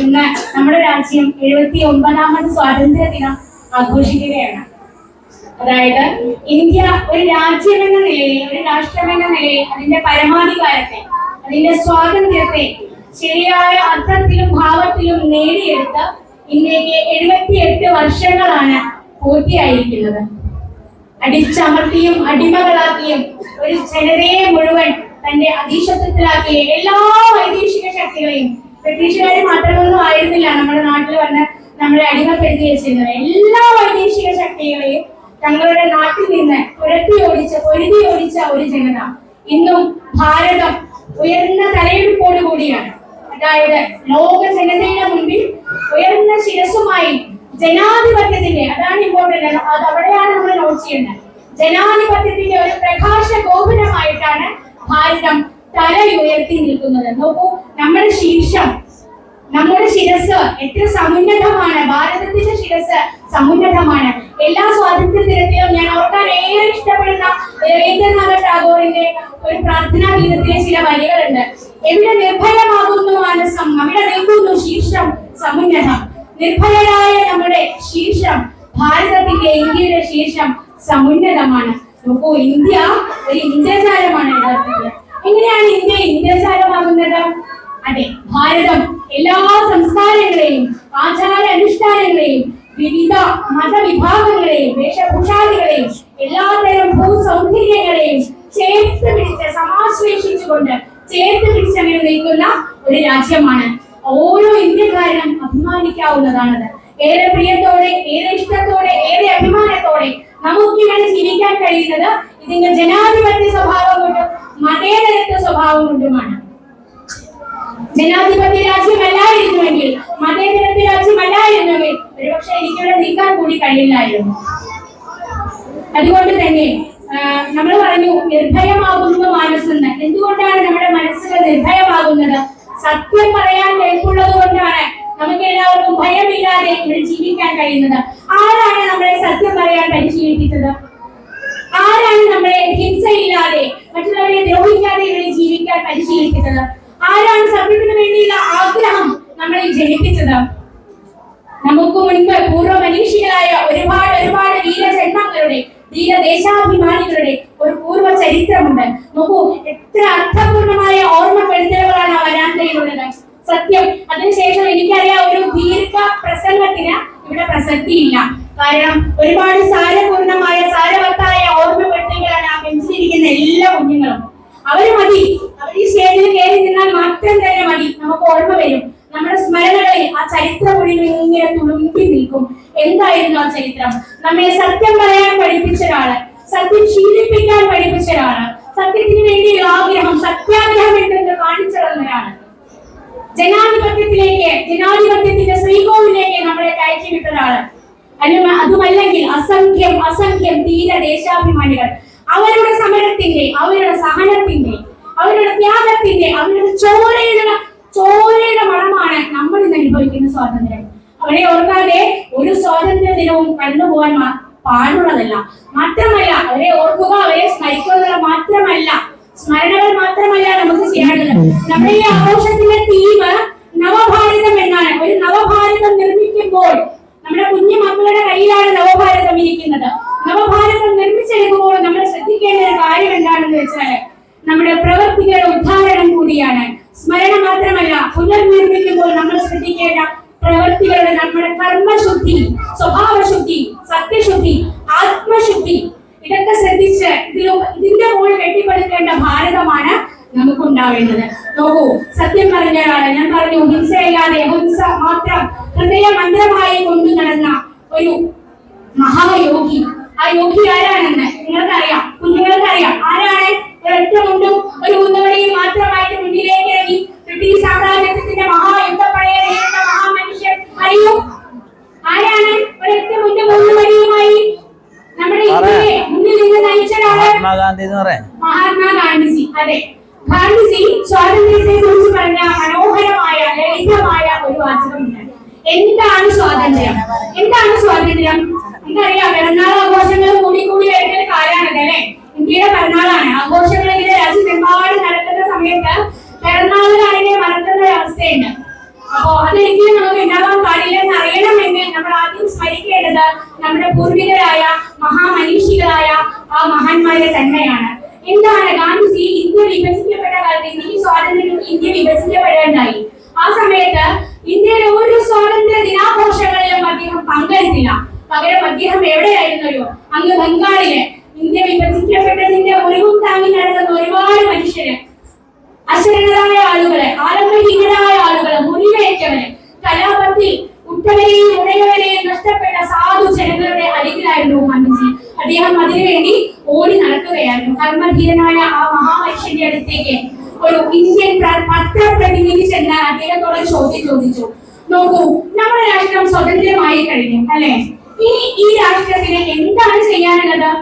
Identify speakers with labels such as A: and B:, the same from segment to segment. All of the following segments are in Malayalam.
A: ഇന്ന് നമ്മുടെ രാജ്യം എഴുപത്തി ഒമ്പതാമത് സ്വാതന്ത്ര്യ ദിനം ആഘോഷിക്കുകയാണ്. അതായത് ഇന്ത്യ ഒരു രാജ്യം എന്ന നിലയിൽ ഒരു രാഷ്ട്രം എന്ന നിലയിൽ അതിന്റെ പരമാധികാരത്തെ അതിന്റെ സ്വാതന്ത്ര്യത്തെ ശരിയായ അർത്ഥത്തിലും ഭാവത്തിലും നേടിയെടുത്ത് ഇന്ത്യയ്ക്ക് എഴുപത്തിയെട്ട് വർഷങ്ങളാണ് പൂർത്തിയായിരിക്കുന്നത്. അടിച്ചമർത്തിയും അടിമകളാക്കിയും ഒരു ജനതയെ മുഴുവൻ തന്റെ അധീശത്വത്തിലാക്കിയ എല്ലാ വൈദേശിക ശക്തികളെയും ബ്രിട്ടീഷുകാർ മാത്രമൊന്നും ആയിരുന്നില്ല. നമ്മുടെ നാട്ടിൽ വന്ന് നമ്മളെ അടിമപ്പെടുത്തി വെച്ചിരുന്നത്. എല്ലാ വൈദേശിക ശക്തികളെയും തങ്ങളുടെ നാട്ടിൽ നിന്ന് പുരട്ടി ഓടിച്ച പൊരുതി ഓടിച്ച ഒരു ജനത ഇന്നും ഭാരതം ഉയർന്ന തലയെടുപ്പോട് കൂടിയാണ്. അതായത് ലോക ജനതയുടെ മുൻപിൽ ഉയർന്ന ശിരസുമായി ജനാധിപത്യത്തിന്റെ അതാണ് ഇമ്പോർട്ടന്റ് അത് അവിടെയാണ് നമ്മൾ നോട്ട് ചെയ്യേണ്ടത് ജനാധിപത്യത്തിന്റെ ഒരു പ്രകാശ ഗോപുരമായിട്ടാണ് ഭാരതം തല ഉയർത്തി നിൽക്കുന്നത്. നോക്കൂ നമ്മുടെ ശീർഷം നമ്മുടെ ശിരസ് എത്ര സമുന്നതമാണ്. ഭാരതത്തിന്റെ ശിരസ് സമുന്നതമാണ്. എല്ലാ സ്വാതന്ത്ര്യ ദിനത്തിലും ഞാൻ ഓർക്കാൻ ഏറെ ഇഷ്ടപ്പെടുന്ന രവീന്ദ്രനാഥ ടാഗോറിന്റെ ഒരു പ്രാർത്ഥനാ ഗീതത്തിലെ ചില വരികളുണ്ട്. എവിടെ നിർഭയമാകുന്നു മാനസം അവിടെ നിൽക്കുന്നു ശീർഷം സമുന്നതം. നിർഭയരായ നമ്മുടെ ശീർഷം ഭാരതത്തിന്റെ ഇന്ത്യയുടെ ശീർഷം സമുന്നതമാണ്. നോക്കൂ ഇന്ത്യ ഒരു ഇന്ത്യസാരമാണ് യഥാർത്ഥത്തിൽ. എങ്ങനെയാണ് ഇന്ത്യ ഇന്ദ്രജാലമാകുന്നത് അതെ ഭാരതം എല്ലാ സംസ്കാരങ്ങളെയും ആചാര അനുഷ്ഠാനങ്ങളെയും വിവിധ മതവിഭാഗങ്ങളെയും വേഷഭൂഷാദികളെയും എല്ലാതരം ഭൂസൗന്ദര്യങ്ങളെയും ചേർത്ത് പിടിച്ച് സമാശ്ലേഷിച്ചുകൊണ്ട് ചേർത്ത് പിടിച്ചങ്ങനെ നിൽക്കുന്ന ഒരു രാജ്യമാണ്. ഓരോ ഇന്ത്യക്കാരനും അഭിമാനിക്കാവുന്നതാണത്. ഏറെ പ്രിയത്തോടെ ഏറെ ഇഷ്ടത്തോടെ ഏറെ അഭിമാനത്തോടെ നമുക്കിവിടെ ജീവിക്കാൻ കഴിയുന്നത് ഇതിന്റെ ജനാധിപത്യ സ്വഭാവം കൊണ്ടും മതേതരത്വ സ്വഭാവം കൊണ്ടുമാണ്. ജനാധിപത്യ രാജ്യമല്ലായിരുന്നുവെങ്കിൽ മതേതരത്വ രാജ്യമല്ലായിരുന്നുവെങ്കിൽ ഒരുപക്ഷെ എനിക്കിവിടെ നിൽക്കാൻ കൂടി കഴിയില്ലായിരുന്നു. അതുകൊണ്ട് തന്നെ നമ്മൾ പറഞ്ഞു നിർഭയമാകുന്നു മനസ്സെന്ന്. എന്തുകൊണ്ടാണ് നമ്മുടെ മനസ്സുകൾ നിർഭയമാകുന്നത്? സത്യം പറയാൻ കേൾപ്പുള്ളത് കൊണ്ടാണ് നമുക്ക് എല്ലാവർക്കും ഭയമില്ലാതെ ഇവിടെ ജീവിക്കാൻ കഴിയുന്നത്. ആരാണ് നമ്മളെ സത്യം പറയാൻ പരിശീലിപ്പിച്ചത്? ആരാണ് നമ്മളെ ഹിംസയില്ലാതെ മറ്റുള്ളവരെ ദ്രോഹിക്കാതെ ഇവിടെ ജീവിക്കാൻ പരിശീലിപ്പിച്ചത്? ആരാണ് നമ്മളെ ജനിപ്പിച്ചത് നമുക്ക് മുൻപ് പൂർവ മനുഷ്യരായ ഒരുപാട് ഒരുപാട് വീരജന്മങ്ങളുടെ ധീരദേശാഭിമാനികളുടെ ഒരു പൂർവ ചരിത്രമുണ്ട്. നോക്കൂ എത്ര അർത്ഥപൂർണമായ ഓർമ്മപ്പെടുത്തലുകളാണ് വരാന്തയിലുള്ളത് സത്യം അതിനുശേഷം എനിക്കറിയാം ഒരു ദീർഘ പ്രസംഗത്തിന് ഇവിടെ പ്രസക്തിയില്ല. കാരണം ഒരുപാട് സാരപൂർണമായ സാരവത്തായ ഓർമ്മപ്പെടുത്തലുകളാണ് ആ ബെഞ്ചിലിരിക്കുന്ന എല്ലാ കുഞ്ഞുങ്ങളും. അവർ മതി. അവർ ഈ സ്റ്റേജിൽ കയറി നിന്നാൽ മാത്രം തന്നെ മതി. നമുക്ക് ഓർമ്മ വരും. നമ്മുടെ സ്മരണകളിൽ ആ ചരിത്ര മുഴുവൻ ഇങ്ങനെ തുളുമ്പി നിൽക്കും. എന്തായിരുന്നു ആ ചരിത്രം? നമ്മെ സത്യം പറയാൻ പഠിപ്പിച്ച ഒരാൾ സത്യം ശീലിപ്പിക്കാൻ പഠിപ്പിച്ച ഒരാൾ സത്യത്തിന് വേണ്ടിയുള്ള ആഗ്രഹം സത്യാഗ്രഹം എന്തെന്ന് കാണിച്ചു തന്നൊരാൾ ജനാധിപത്യത്തിലേക്ക് ജനാധിപത്യത്തിന്റെ ശ്രീകോവിലേക്ക് നമ്മളെ കയറ്റി വിട്ട ഒരാൾ അതുമല്ലെങ്കിൽ അസംഖ്യം അസംഖ്യം തീര ദേശാഭിമാനികൾ. അവരുടെ സമരത്തിന്റെ അവരുടെ സഹനത്തിന്റെ അവരുടെ ത്യാഗത്തിന്റെ അവരുടെ ചോരയുടെ ചോരയുടെ മണമാണ് നമ്മൾ ഇന്ന് അനുഭവിക്കുന്ന സ്വാതന്ത്ര്യം. അവരെ ഓർക്കാതെ ഒരു സ്വാതന്ത്ര്യ ദിനവും കടന്നുപോകാൻ പോകാൻ പാടുള്ളതല്ല. മാത്രമല്ല അവരെ ഓർക്കുക അവരെ സ്മരിക്കുക മാത്രമല്ല. സ്മരണകൾ മാത്രമല്ല നമുക്ക് ചെയ്യാനുള്ളത്. നമ്മുടെ ഈ ആഘോഷത്തിന്റെ തീം നവഭാരതം എന്നാണ്. ഒരു നവഭാരതം നിർമ്മിക്കുമ്പോൾ നമ്മുടെ കുഞ്ഞു മക്കളുടെ കയ്യിലാണ് നവഭാരതം ഇരിക്കുന്നത്. നവഭാരതം നിർമ്മിച്ചെടുക്കുമ്പോൾ നമ്മൾ ശ്രദ്ധിക്കേണ്ട പറഞ്ഞു ഹിംസയല്ലാതെ ഹിംസ മാത്രം ഹൃദയ മന്ത്രമായി കൊണ്ടു നടന്ന ഒരു മഹായോഗി. ആ യോഗി ആരാണെന്ന് നിങ്ങൾക്കറിയാം? കുഞ്ഞുങ്ങൾക്കറിയാം. ആരാണ്? ഒരൊറ്റ മുണ്ടും ഒരു കുന്നവടിയും മാത്രമായിട്ട് മുന്നിലേക്ക് ഇറങ്ങി. ബ്രിട്ടീഷ് സാമ്രാജ്യത്തിന്റെ മഹായുദ്ധപ്പടയെ നേരിട്ട മഹാമനുഷ്യൻ അറിയൂ? ആരാണ്? ഒരൊറ്റ മുണ്ടും മുള്ളുവടിയുമായി നമ്മുടെ ഇന്ത്യയെ മുന്നിൽ നിന്ന് നയിച്ചതാണ്
B: മഹാത്മാഗാന്ധി എന്ന് പറയാം.
A: മഹാത്മാ ഗാന്ധിജി അതെ. ഗാന്ധിജി സ്വാതന്ത്ര്യത്തെ കുറിച്ച് പറഞ്ഞ മനോഹരമായ ലളിതമായ ഒരു വാചകമുണ്ട് എന്താണ് സ്വാതന്ത്ര്യം? എന്താണ് സ്വാതന്ത്ര്യം? എനിക്കറിയാം പിറന്നാൾ ആഘോഷങ്ങൾ കൂടി കൂടി വരുന്ന ഒരു കാലമാണത് അല്ലെ? ഇന്ത്യയുടെ പിറന്നാളാണ് ആഘോഷങ്ങൾ ഇങ്ങനെ രാജ്യത്തെമ്പാടും നടക്കുന്ന സമയത്ത് പിറന്നാളുകാരെ മറക്കുന്ന ഒരു അവസ്ഥയുണ്ട്. അപ്പോ അതൊരിക്കലും നമുക്ക് ഉണ്ടാവാൻ പാടില്ലെന്ന് അറിയണമെങ്കിൽ നമ്മൾ ആദ്യം സ്മരിക്കേണ്ടത് നമ്മുടെ പൂർവികരായ മഹാമനീഷികളായ ആ മഹാന്മാരെ തന്നെയാണ്. എന്താണ് ഗാന്ധിജി ഇന്ത്യ വിഭജിക്കപ്പെട്ട കാലത്ത് ഇന്ത്യയ്ക്ക് സ്വാതന്ത്ര്യം ഇന്ത്യ വിഭജിക്കപ്പെടേണ്ടായി? ആ സമയത്ത് ഇന്ത്യയിലെ ഒരു സ്വാതന്ത്ര്യ ദിനാഘോഷങ്ങളിലും അദ്ദേഹം പങ്കെടുത്തില്ല. പകരം അദ്ദേഹം എവിടെയായിരുന്നോ അങ്ങ് ബംഗാളിലെ. ഇന്ത്യ വിഭജിക്കപ്പെട്ടതിന്റെ മുറിവും താങ്ങി നടന്ന ഒരുപാട് മനുഷ്യര്. അശരണരായ ആളുകളെ ആലംബഹീനരായ ആളുകളെ മുറിവേറ്റവരെ കലാപത്തിൽ ഉറ്റവരെയും ഉടയവരെയും നഷ്ടപ്പെട്ട സാധു ജനങ്ങളുടെ അരികിലായിരുന്നു ഗാന്ധിജി. അദ്ദേഹം അതിനുവേണ്ടി ഓടി നടക്കുകയായിരുന്നു. കർമ്മധീരനായ ആ മഹാമനുഷ്യന്റെ അടുത്തേക്ക് ഒരു ഇന്ത്യൻ പ്ര- പത്രപ്രതിനിധി ചെന്നാൽ അദ്ദേഹത്തോട് ചോദ്യം ചോദിച്ചു. നോക്കൂ നമ്മുടെ രാഷ്ട്രം സ്വതന്ത്രമായി കഴിഞ്ഞു അല്ലെ? ഇനി ഈ രാഷ്ട്രത്തിന് എന്താണ് ചെയ്യാനുള്ളത്?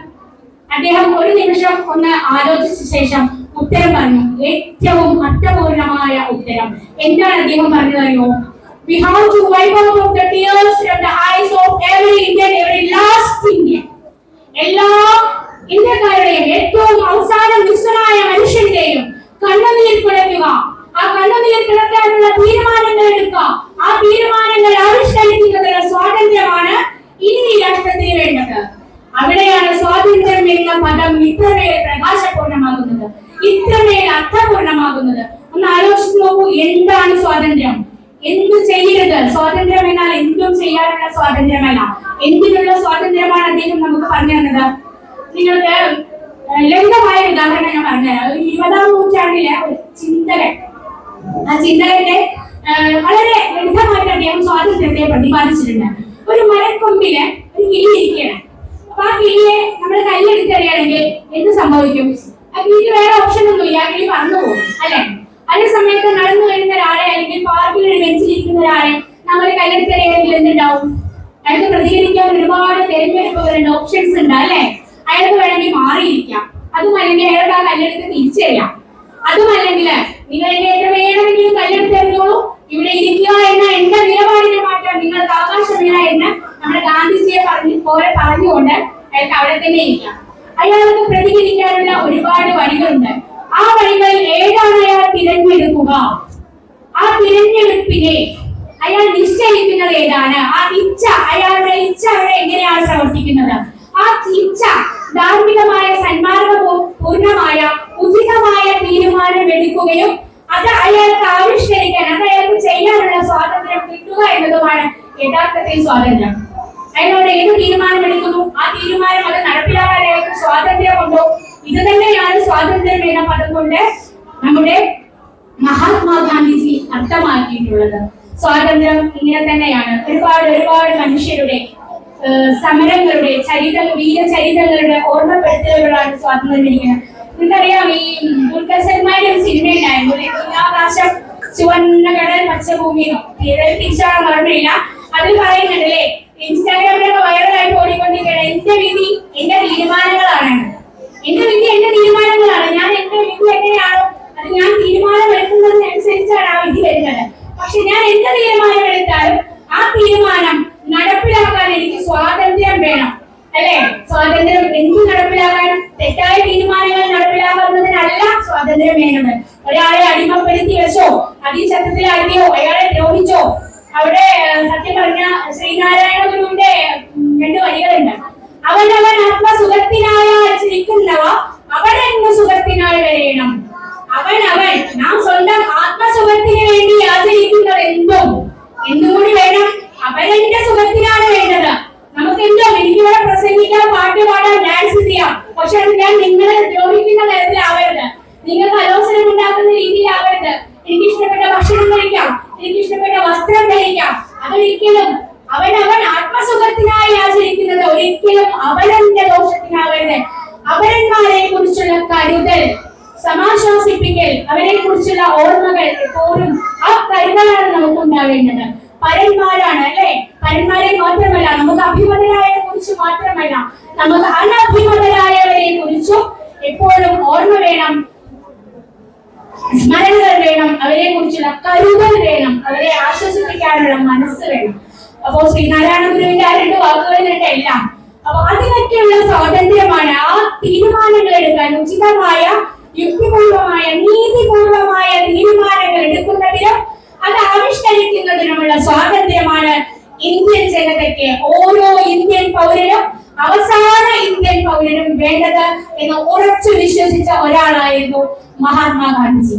A: അദ്ദേഹം ഒരു നിമിഷം ഒന്ന് ആലോചിച്ച ശേഷം ഉത്തരം പറഞ്ഞു. ഏറ്റവും അർത്ഥപൂർണമായ ഉത്തരം. എന്താണ് അദ്ദേഹം പറഞ്ഞതറിയോ We have to wipe out of the tears from the eyes of every Indian, every last Indian. എല്ലാ ഇന്ത്യക്കാരുടെയും ഏറ്റവും അവസാന നിസ്സനായ മനുഷ്യന്റെയും കണ്ണുനീർ കുടയ്ക്കുക ആ കണ്ണുനീർ കിടക്കാനുള്ള തീരുമാനങ്ങൾ എടുക്കുക. ആ തീരുമാനങ്ങൾ ആവിഷ്കരിക്കുന്നതിന് സ്വാതന്ത്ര്യമാണ് ഇനി രാഷ്ട്രത്തിന് വേണ്ടത്. അവിടെയാണ് സ്വാതന്ത്ര്യം എന്ന പദം ഇത്രമേൽ പ്രകാശപൂർണമാകുന്നത്. ഇത്രമേൽ അർത്ഥപൂർണമാകുന്നത്. ഒന്ന് ആലോചിച്ച് നോക്കൂ എന്താണ് സ്വാതന്ത്ര്യം? എന്ത് ചെയ്യരുത്? സ്വാതന്ത്ര്യം എന്നാൽ എന്തും ചെയ്യാനുള്ള സ്വാതന്ത്ര്യമല്ല. എന്തിനുള്ള സ്വാതന്ത്ര്യമാണ് അദ്ദേഹം നമുക്ക് പറഞ്ഞു തന്നത്? നിങ്ങൾക്ക് ലളിതമായ ഒരു ഉദാഹരണം ഞാൻ പറഞ്ഞുതരാം ഒരു ഇരുപതാം നൂറ്റാണ്ടിലെ ചിന്തകൻ ആ ചിന്തകന്റെ വളരെ ലളിതമായിട്ട് അദ്ദേഹം സ്വാതന്ത്ര്യത്തെ പ്രതിപാദിച്ചിട്ടുണ്ട്. ഒരു മരക്കൊമ്പിൽ ഒരു കിളി ഇരിക്കുകയാണ്. അപ്പൊ ആ കിളിയെ നമ്മൾ കല്ലെടുത്തറിയാണെങ്കിൽ എന്ത് സംഭവിക്കും? ആ കിളിക്ക് വേറെ ഓപ്ഷൻ ഒന്നുമില്ല. ആ കിളി പറന്നു പോകും അല്ലെ? അതേ സമയത്ത് നടന്നു വരുന്ന ഒരാളെ അല്ലെങ്കിൽ പാർക്കിൽ ഒരു ബെഞ്ചിലിരിക്കുന്ന ഒരാളെ നമ്മൾ കല്ലെടുത്തറിയാണെങ്കിൽ എന്തുണ്ടാവും? അയാൾക്ക് പ്രതികരിക്കാൻ ഒരുപാട് തെരഞ്ഞെടുപ്പുകളുണ്ട് ഓപ്ഷൻസ് ഉണ്ട് അല്ലെ? അയാൾക്ക് വേണമെങ്കിൽ മാറിയിരിക്കാം. അതും അല്ലെങ്കിൽ അയാൾക്ക് ആ കല്ലെടുത്ത് തിരിച്ചറിയാം. അതും അല്ലെങ്കിൽ നിങ്ങൾ എന്നെ എത്ര വേണമെങ്കിലും കല്ലെടുത്ത് എറിഞ്ഞോളൂ ഇവിടെ ഇരിക്കുക എന്ന എന്റെ നിലപാടിനെ മാറ്റാൻ നിങ്ങൾക്ക് അവകാശമില്ല എന്ന് നമ്മുടെ ഗാന്ധിജിയെ പറഞ്ഞു പോലെ പറഞ്ഞുകൊണ്ട് അയാൾക്ക് അവിടെ തന്നെ ഇരിക്കാം. അയാൾക്ക് പ്രതികരിക്കാനുള്ള ഒരുപാട് വഴികളുണ്ട്. ആ വഴികളിൽ ഏതാണ് അയാൾ തിരഞ്ഞെടുക്കുക? ആ തിരഞ്ഞെടുപ്പിനെ അയാൾ നിശ്ചയിക്കുന്നത് ഏതാണ്? ആ ഇച്ഛ അയാളുടെ ഇച്ഛ അവിടെ എങ്ങനെയാണ് പ്രവർത്തിക്കുന്നത്? ആ ഇച്ഛ ധാർമ്മികമായ സന്മാർഗ പൂർണമായ ഉചിതമായ തീരുമാനം എടുക്കുകയും അത് അയാൾക്ക് ആവിഷ്കരിക്കാൻ അത് അയാൾക്ക് ചെയ്യാനുള്ള സ്വാതന്ത്ര്യം കിട്ടുക എന്നതുമാണ് യഥാർത്ഥത്തിൽ സ്വാതന്ത്ര്യം. അയാളോട് ഏത് തീരുമാനം എടുക്കുന്നു? ആ തീരുമാനം അത് നടപ്പിലാക്കാൻ അയാൾക്ക് സ്വാതന്ത്ര്യമുണ്ടോ ഇത് തന്നെയാണ് സ്വാതന്ത്ര്യം എന്ന പദം കൊണ്ട് നമ്മുടെ മഹാത്മാഗാന്ധിജി അർത്ഥമാക്കിയിട്ടുള്ളത്. സ്വാതന്ത്ര്യം ഇങ്ങനെ തന്നെയാണ്. ഒരുപാട് ഒരുപാട് മനുഷ്യരുടെ സമരങ്ങളുടെ ചരിത വീരചരിതങ്ങളുടെ ഓർമ്മപ്പെടുത്തലുകളാണ് സ്വാതന്ത്ര്യം ഇരിക്കുന്നത് നിങ്ങൾക്കറിയാം ഈ ദുൽഖർ സൽമാന്റെ ഒരു സിനിമ ഉണ്ടായിരുന്നു. ആകാശം ചുവന്ന കടൽ പച്ചഭൂമിയോ ഏതായാലും തിരിച്ചാണെന്ന് ഓർമ്മയില്ല അതിൽ പറയുന്നുണ്ടല്ലേ ഇൻസ്റ്റാഗ്രാമിലൊക്കെ വൈറലായിട്ട് ഓടിക്കൊണ്ടിരിക്കുകയാണ് എന്റെ വിധി എന്റെ തീരുമാനങ്ങളാണ്. എന്റെ വിധി എന്റെ തീരുമാനങ്ങളാണ്. ഞാൻ എന്റെ വിധി എങ്ങനെയാണോ? അത് ഞാൻ തീരുമാനം എടുക്കുന്നതിനനുസരിച്ചാണ് ആ വിധി വരുന്നത്. പക്ഷെ ഞാൻ എന്ത് തീരുമാനം എടുത്താലും ആ തീരുമാനം നടപ്പിലാക്കാൻ എനിക്ക് സ്വാതന്ത്ര്യം വേണം. അല്ലെ? സ്വാതന്ത്ര്യം എന്ത് നടപ്പിലാക്കാൻ? തെറ്റായ തീരുമാനങ്ങൾ നടപ്പിലാക്കുന്നതിനല്ല സ്വാതന്ത്ര്യം വേണ്ടത് ഒരാളെ അടിമപ്പെടുത്തി വെച്ചോ അതീശത്വത്തിൽ അടിയോ അയാളെ ദ്രോഹിച്ചോ അവിടെ സത്യം പറഞ്ഞ ശ്രീനാരായണ ഗുരുവിന്റെ രണ്ട് വരികളുണ്ട്. രീതിയിലാവരുത് എനിക്ക് ഇഷ്ടപ്പെട്ട ഭക്ഷണം കഴിക്കാം. എനിക്ക് ഇഷ്ടപ്പെട്ട വസ്ത്രം ധരിക്കാം. അതൊരിക്കലും അവൻ അവൻ ആത്മസുഖത്തിനായി ആചരിക്കുന്നത് ഒരിക്കലും അവനന്റെ ദോഷത്തിനാവരുത് അവരന്മാരെ കുറിച്ചുള്ള കരുതൽ സമാശ്വാസിപ്പിക്കൽ അവരെ കുറിച്ചുള്ള ഓർമ്മകൾ എപ്പോഴും ആ കരുതലാണ് നമുക്ക് ഉണ്ടാവേണ്ടത് പരന്മാരാണ് അല്ലെ? പരന്മാരെ മാത്രമല്ല നമുക്ക് അഭിമതരായ കുറിച്ച് മാത്രമല്ല നമുക്ക് അനഭിമതരായവരെ കുറിച്ചും എപ്പോഴും ഓർമ്മ വേണം. സ്മരണകൾ വേണം അവരെ കുറിച്ചുള്ള കരുതൽ വേണം അവരെ ആശ്വസിപ്പിക്കാനുള്ള മനസ്സ് വേണം. അപ്പോ ശ്രീനാരായണ ഗുരുവിന്റെ ആ രണ്ട് വാക്കുകളിലുണ്ട് എല്ലാം. അപ്പൊ അതിനൊക്കെയുള്ള സ്വാതന്ത്ര്യമാണ് ആ തീരുമാനങ്ങൾ എടുക്കാൻ ഉചിതമായ യുക്തിപൂർവമായ നീതിപൂർവമായ തീരുമാനങ്ങൾ എടുക്കുന്നതിനും അത് ആവിഷ്കരിക്കുന്നതിനുമുള്ള സ്വാതന്ത്ര്യമാണ് ഇന്ത്യൻ ജനതയ്ക്ക് ഓരോ ഇന്ത്യൻ പൗരനും അവസാന ഇന്ത്യൻ പൗരനും വേണ്ടത് എന്ന് ഉറച്ചു വിശ്വസിച്ച ഒരാളായിരുന്നു മഹാത്മാഗാന്ധിജി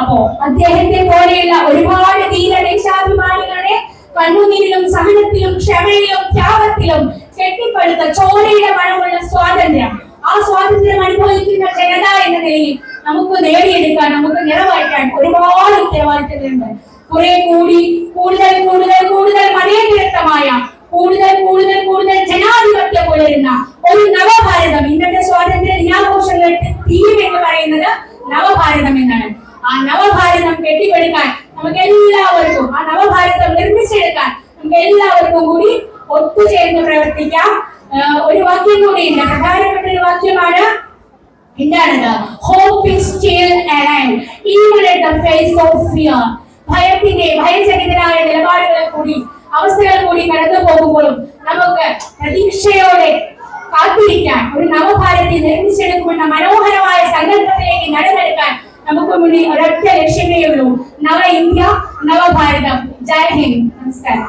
A: അപ്പോ അദ്ദേഹത്തെ പോലെയുള്ള ഒരുപാട് തീരദേശാഭിമാനികളെ കണ്ണുനീരിലും സഹനത്തിലും ക്ഷമയിലും ത്യാഗത്തിലും കെട്ടിപ്പടുത്ത ചോരയുടെ മണമുള്ള സ്വാതന്ത്ര്യം. ആ സ്വാതന്ത്ര്യം അനുഭവിക്കുന്ന ജനത എന്ന നിലയിൽ നമുക്ക് നേടിയെടുക്കാൻ നമുക്ക് നിറവേറ്റാൻ ഒരുപാട് ഉത്തരവാദിത്തങ്ങളുണ്ട്. കുറെ കൂടി കൂടുതൽ കൂടുതൽ കൂടുതൽ മതേതരത്വമായ കൂടുതൽ കൂടുതൽ കൂടുതൽ ജനാധിപത്യം പുലരുന്ന ഒരു നവഭാരതം. ഇന്നത്തെ സ്വാതന്ത്ര്യ ദിനാഘോഷങ്ങൾക്ക് തീം എന്ന് പറയുന്നത് നവഭാരതം എന്നാണ്. ആ നവഭാരതം കെട്ടിപ്പടുക്കാൻ നമുക്ക് എല്ലാവർക്കും ആ നവഭാരതം നിർമ്മിച്ചെടുക്കാൻ നമുക്ക് എല്ലാവർക്കും കൂടി ഒത്തുചേർന്ന് പ്രവർത്തിക്കാം. ഒരു വാക്യം കൂടിയുണ്ട്. പ്രധാനപ്പെട്ട ഒരു വാക്യമാണ് എന്താണത്? Hope is the face of fear. ഭയത്തിന്റെ ഭയചരിതരായ നിലപാടുകളെ കൂടി അവസ്ഥകൾ കൂടി കടന്നു പോകുമ്പോഴും നമുക്ക് പ്രതീക്ഷയോടെ കാത്തിരിക്കാൻ ഒരു നവഭാരതി നിർമ്മിച്ചെടുക്കുമെന്ന മനോഹരമായ സങ്കല്പത്തിലേക്ക് നടന്നെടുക്കാൻ നമുക്ക് മുന്നിൽ ഒരൊറ്റ ലക്ഷ്യമേ ഉള്ളൂ. നവ ഇന്ത്യ നവഭാരതം ജയ് ഹിന്ദ്. നമസ്കാരം.